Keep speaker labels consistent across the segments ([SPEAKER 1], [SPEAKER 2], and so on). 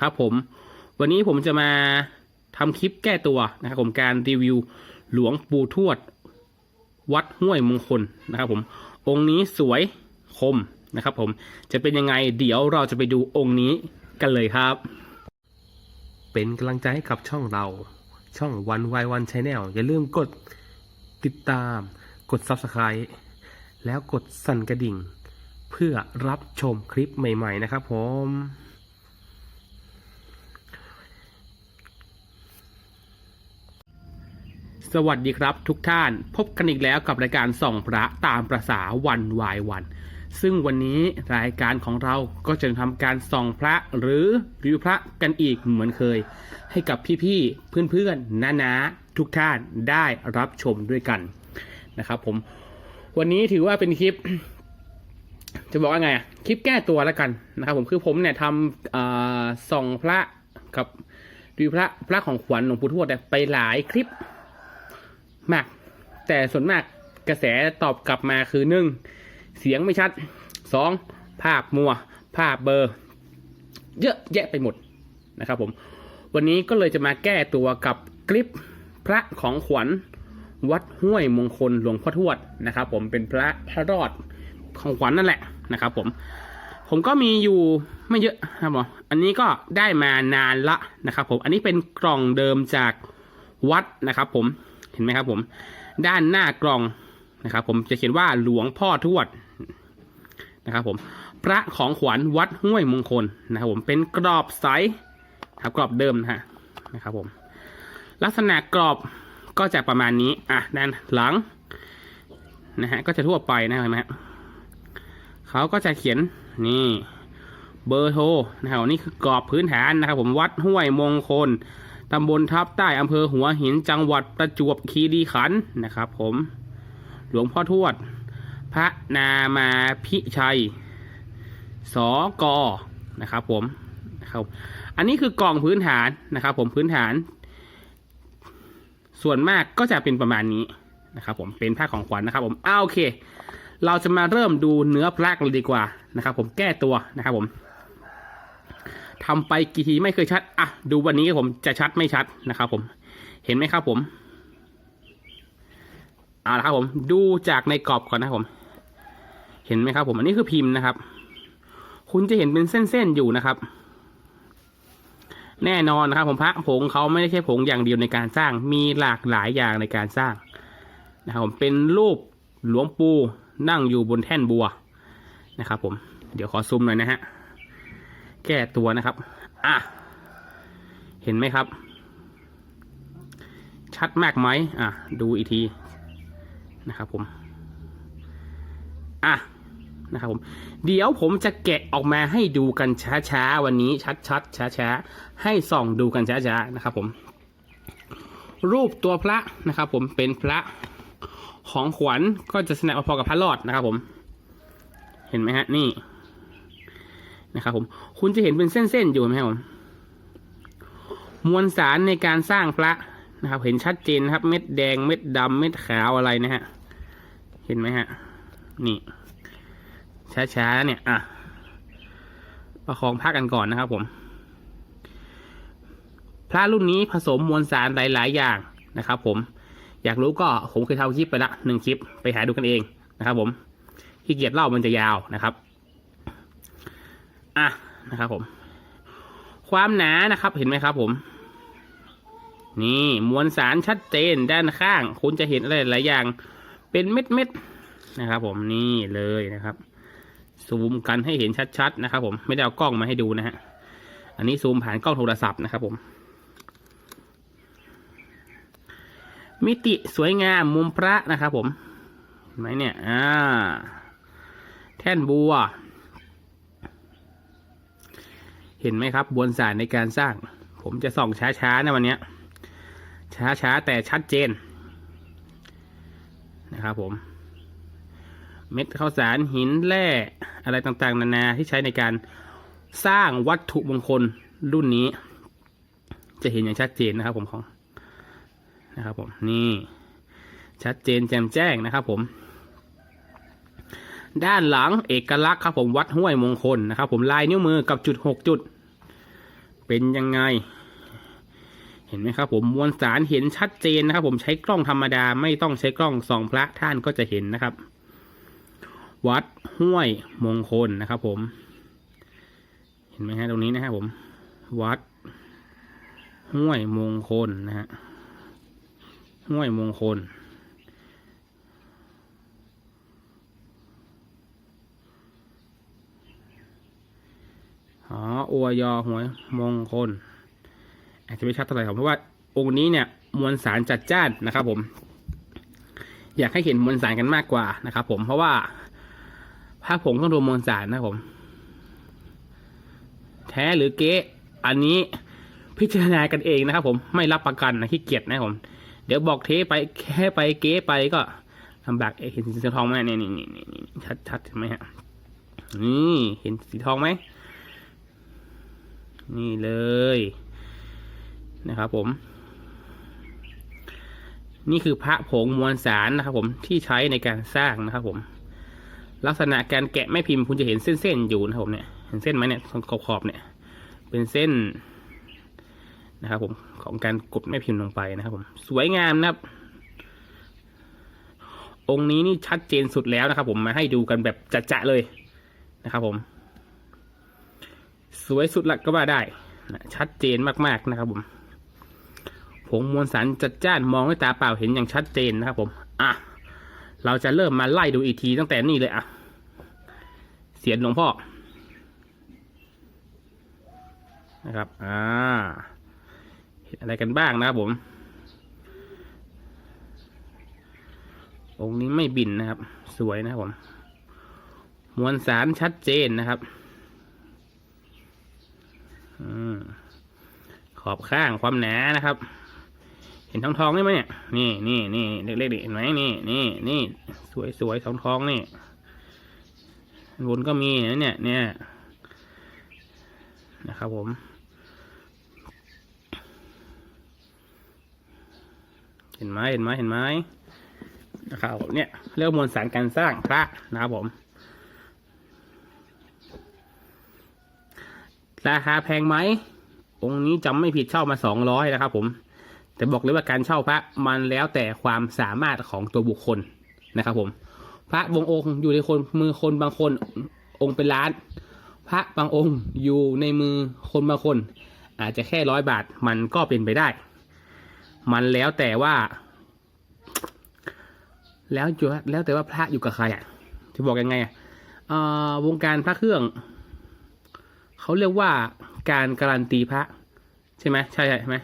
[SPEAKER 1] ครับผม วันนี้ผมจะมาทำคลิปแก้ตัวนะครับผมการรีวิวหลวงปู่ทวด วัดห้วยมงคลนะครับผมองค์นี้สวยคมนะครับผมจะเป็นยังไงเดี๋ยวเราจะไปดูองค์นี้กันเลยครับ เป็นกำลังใจให้กับช่องเรา ช่องวันวายวันชแนลอย่าลืมกดติดตามกด Subscribe แล้วกดสั่นกระดิ่ง เพื่อรับชมคลิปใหม่ ๆ นะครับผม สวัสดีครับทุกท่านพบกันอีกแล้วกับรายการส่องพระตามประษาวันวายวัน ซึ่งวันนี้รายการของเราก็จะทำการส่องพระหรือรีวิวพระกันอีกเหมือนเคย ให้กับพี่ๆเพื่อนๆน้าๆทุกท่านได้รับชมด้วยกันนะครับผมวันนี้ถือว่าเป็นคลิป จะบอกว่าไงคลิปแก้ตัวแล้วกันนะครับผมคือผมเนี่ยทำส่องพระกับรีวิวพระพระของขวัญหลวงปู่ทวดไปหลายคลิป มาก แต่ส่วนมากกระแสตอบกลับมาคือหนึ่งเสียงไม่ชัดสองภาพมัว ภาพเบลอร์ เยอะแยะไปหมดนะครับผมวันนี้ก็เลยจะมาแก้ตัวกับคลิปพระของขวัญวัดห้วยมงคลหลวงพ่อทวดนะครับผมเป็นพระพระรอดของขวัญนั่นแหละนะครับผมผมก็มีอยู่ไม่เยอะครับผมอันนี้ก็ได้มานานละนะครับผมอันนี้เป็นกล่องเดิมจากวัดนะครับผม เห็นไหมครับผม ด้านหน้ากล่องนะครับ ผมจะเขียนว่าหลวงพ่อทวดนะครับ ผม พระของขวัญวัดห้วยมงคลนะครับ ผมเป็นกรอบใสครับกรอบเดิมนะฮะนะครับ ผม ลักษณะกรอบก็จะประมาณนี้อะด้านหลังนะฮะก็จะทั่วไปนะเห็นไหมฮะเขาก็จะเขียนนี่เบอร์โทรนะครับนี่คือกรอบพื้นฐานนะครับ ผมวัดห้วยมงคล ตำบลทับใต้อำเภอหัวหินจังหวัดประจวบคีรีขันธ์นะครับผม หลวงพ่อทวด พระนามาพิชัย สกนะครับผมนะครับอันนี้คือกล่องพื้นฐานนะครับ ผมพื้นฐาน ส่วนมากก็จะเป็นประมาณนี้นะครับ ผมเป็นผ้าของขวัญนะครับ ผมอ้าโอเค เราจะมาเริ่มดูเนื้อพระกันเลยดีกว่านะครับ ผมแก้ตัวนะครับ ผม ทำไปกี่ทีไม่เคยชัด อะ ดูวันนี้ผมจะชัดไม่ชัดนะครับผม เห็นไหมครับผมเอาละครับผม ดูจากในกรอบก่อนนะครับผม เห็นไหมครับ ผม อันนี้คือพิมพ์นะครับ คุณจะเห็นเป็นเส้นๆอยู่นะครับ แน่นอนนะครับ ผมพระผงเขาไม่ได้ใช่ผงอย่างเดียวในการสร้าง มีหลากหลายอย่างในการสร้างนะครับผม เป็นรูปหลวงปู่นั่งอยู่บนแท่นบัวนะครับ ผม เดี๋ยวขอซูมหน่อยนะฮะ แก้ตัวนะครับ อะ เห็นไหมครับ ชัดมากไหมอะ ดูอีกทีนะครับผม อะ นะครับผม เดี๋ยวผมจะแกะออกมาให้ดูกันช้าๆ วันนี้ชัดๆ ช้าๆ ให้ส่องดูกันช้าๆ นะครับผม รูปตัวพระนะครับผม เป็นพระของขวัญก็จะแสดงพอกับพระรอดนะครับผม เห็นไหมฮะ นี่ นะครับผมคุณจะเห็นเป็นเส้นๆอยู่ไหมครับผมมวลสารในการสร้างพระนะครับ เห็นชัดเจนครับ เม็ดแดงเม็ดดำเม็ดขาวอะไรนะฮะเห็นไหมฮะนี่ช้าๆเนี่ยอะประคองพระกันก่อนนะครับผม พระรุ่นนี้ผสมมวลสารหลาย ๆ อย่างนะครับผม อยากรู้ก็ผมเคยทำคลิปไปละหนึ่งคลิปไปหาดูกันเองนะครับผมขี้เกียจเล่ามันจะยาวนะครับ อะนะครับผม ความหนานะครับเห็นไหมครับผม นี่มวลสารชัดเจนด้านข้าง คุณจะเห็นอะไรหลายอย่าง เป็นเม็ดเม็ดๆนะครับ ผมนี่เลยนะครับ ซูมกันให้เห็นชัดๆนะครับ ผมไม่ได้เอากล้องมาให้ดูนะฮะอันนี้ซูมผ่านกล้องโทรศัพท์นะครับ ผม มิติสวยงามมุมพระนะครับ ผมเห็นไหมเนี่ย อ่า แท่นบัว เห็นไหมครับบวนสารในการสร้าง ผมจะส่องช้าๆนะวันนี้ช้าๆ แต่ชัดเจนนะครับผม เม็ดข้าวสารหินแร่อะไรต่างๆ นานาที่ใช้ในการสร้างวัตถุมงคลรุ่นนี้ จะเห็นอย่างชัดเจนนะครับผมของนะครับผมนี่ชัดเจนแจ่มแจ้งนะครับผม ด้านหลังเอกลักษณ์ครับผมวัดห้วยมงคลนะครับ ผมลายนิ้วมือกับจุดหกจุด เป็นยังไง เห็นไหมครับผมมวลสารเห็นชัดเจนนะครับ ผมใช้กล้องธรรมดาไม่ต้องใช้กล้องสองพระท่านก็จะเห็นนะครับ วัดห้วยมงคลนะครับ ผม เห็นไหมฮะตรงนี้นะครับผม วัด ห้วยมงคลนะฮะห้วยมงคล ห อวยอหวยมงคล อาจจะไม่ชัดเท่าไหร่ครับเพราะว่าองค์นี้เนี่ยมวลสารจัดจ้านนะครับ ผม อยากให้เห็นมวลสารกันมากกว่านะครับ ผมเพราะว่าภาพผงต้องดูมวลสารนะผม แท้หรือเก๊อันนี้พิจารณากันเองนะครับ ผมไม่รับประกันนะขี้เกียจนะผม เดี๋ยวบอกเทไปแค่ไปเก๊ไปก็ลำบากเห็นสีทองไหมนี่นี่นี่นี่ชัดชัดใช่ไหมฮะนี่เห็นสีทองไหม นี่เลยนะครับผม นี่คือพระผงมวลสารนะครับ ผมที่ใช้ในการสร้างนะครับ ผม ลักษณะการแกะแม่พิมพ์คุณจะเห็นเส้นๆอยู่นะครับผมเนี่ยเห็นเส้นไหมเนี่ยขอบขอบๆเนี่ย เป็นเส้นนะครับ ผมของการกดแม่พิมพ์ลงไปนะครับ ผม สวยงามนะครับองค์นี้นี่ชัดเจนสุดแล้วนะครับ ผมมาให้ดูกันแบบจะๆเลยนะครับผม สวยสุดละก็ว่าได้นะชัดเจนมากๆนะครับผมผงมวลสารจัดจ้านมองด้วยตาเปล่าเห็นอย่างชัดเจนนะครับผมอะเราจะเริ่มมาไล่ดูอีกทีตั้งแต่นี่เลยอะเสียนหลวงพ่อนะครับอ่าเห็นอะไรกันบ้างนะครับผม องค์นี้ไม่บินนะครับ สวยนะครับผม มวลสารชัดเจนนะครับ อืมข อบข้างความหนานะครับ เห็นทองทองได้ไหมเนี่ยนี่นี่นี่เล็กๆดิเห็นไหมนี่นี่นี่สวยสวยทองทองนี่บนก็มีนะเนี่ยเนี่ยนะครับผมเห็นไหมเห็นไหมเห็นไหมนะครับเนี่ยเรียกมวลสารการสร้างพระนะครับผม ราคาแพงไหม องค์นี้จำไม่ผิดเช่ามาสองร้อยนะครับผม แต่บอกเลยว่าการเช่าพระมันแล้วแต่ความสามารถของตัวบุคคลนะครับ ผม พระบางองค์อยู่ในคนมือคนบางคนองค์เป็นล้าน พระบางองค์อยู่ในมือคนบางคน อาจจะแค่ร้อยบาทมันก็เป็นไปได้ มันแล้วแต่ว่า แล้วจุแล้วแต่ว่าพระอยู่กับใครอะจะบอกยังไงอะวงการพระเครื่อง เขาเรียกว่า การการันตีพระ ใช่ไหมใช่ใช่ไหม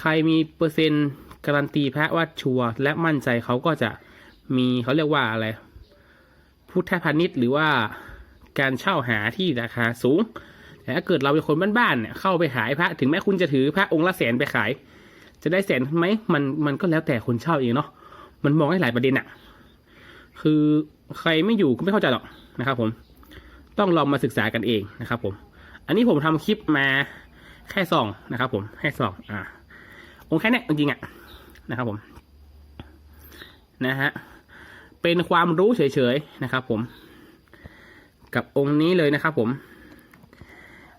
[SPEAKER 1] ใครมีเปอร์เซ็นต์การันตีพระว่าชัวร์และมั่นใจเขาก็จะมีเขาเรียกว่าอะไรพุทธพาณิชย์หรือว่าการเช่าหาที่ราคาสูง แต่ถ้าเกิดเราเป็นคนบ้านๆเนี่ยเข้าไปขายพระถึงแม้คุณจะถือพระองค์ละแสนไปขาย จะได้แสนไหมมันมันก็แล้วแต่คนเช่าเองเนาะมันมองได้หลายประเด็นอะคือใครไม่อยู่ก็ไม่เข้าใจหรอกนะครับผม ต้องลองมาศึกษากันเองนะครับผม อันนี้ผมทำคลิปมาแค่สองนะครับ ผมแค่สองอ่าองค์แค่เนี้ยจริงๆอะนะครับผมนะฮะเป็นความรู้เฉยๆนะครับ ผม กับองค์นี้เลยนะครับ ผม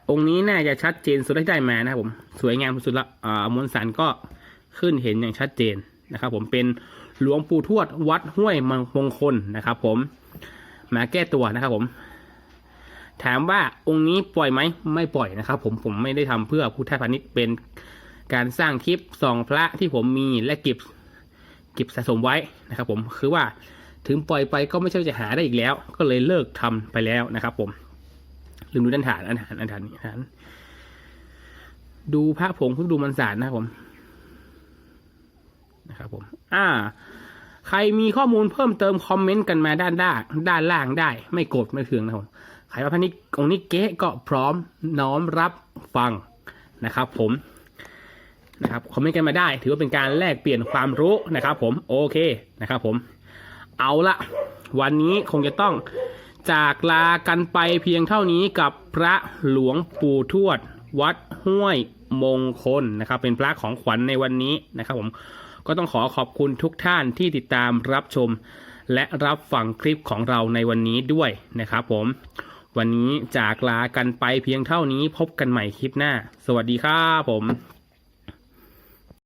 [SPEAKER 1] องค์นี้น่าจะชัดเจนสุดที่ได้มานะครับผม สวยงามสุดละอ่ามวลสารก็ขึ้นเห็นอย่างชัดเจนนะครับ ผมเป็นหลวงปู่ทวดวัดห้วยมงคลนะครับ ผมมาแก้ตัวนะครับ ผม ถามว่า องค์นี้ปล่อยไหมไม่ปล่อยนะครับ ผมผมไม่ได้ทำเพื่อพุทธพาณิชย์เป็นการสร้างคลิปส่องพระที่ผมมีและเก็บเก็บสะสมไว้นะครับ ผมคือว่าถึงปล่อยไปก็ไม่ใช่จะหาได้อีกแล้ว ก็เลยเลิกทำไปแล้วนะครับ ผมลืมดูด้านฐานอันฐานอันฐานนี้ฐานดูพระผงเพิ่งดูมันสารนะครับผมนะครับผมอ่า ใครมีข้อมูลเพิ่มเติมคอมเมนต์กันมาด้านด้านด้านล่างได้ ไม่โกรธไม่เคืองนะครับ ผมใครว่าพันนี้องค์นี้เก๊ก็พร้อมน้อมรับฟังนะครับผมนะครับคอมเมนต์กันมาได้ ถือว่าเป็นการแลกเปลี่ยนความรู้นะครับ ผมโอเคนะครับ ผม เอาละวันนี้คงจะต้องจากลากันไปเพียงเท่านี้กับพระหลวงปู่ทวด วัดห้วยมงคลนะครับ เป็นพระของขวัญในวันนี้นะครับ ผมก็ต้องขอขอบคุณทุกท่านที่ติดตามรับชม และรับฟังคลิปของเราในวันนี้ด้วยนะครับ ผม วันนี้จากลากันไปเพียงเท่านี้พบกันใหม่คลิปหน้า สวัสดีครับผม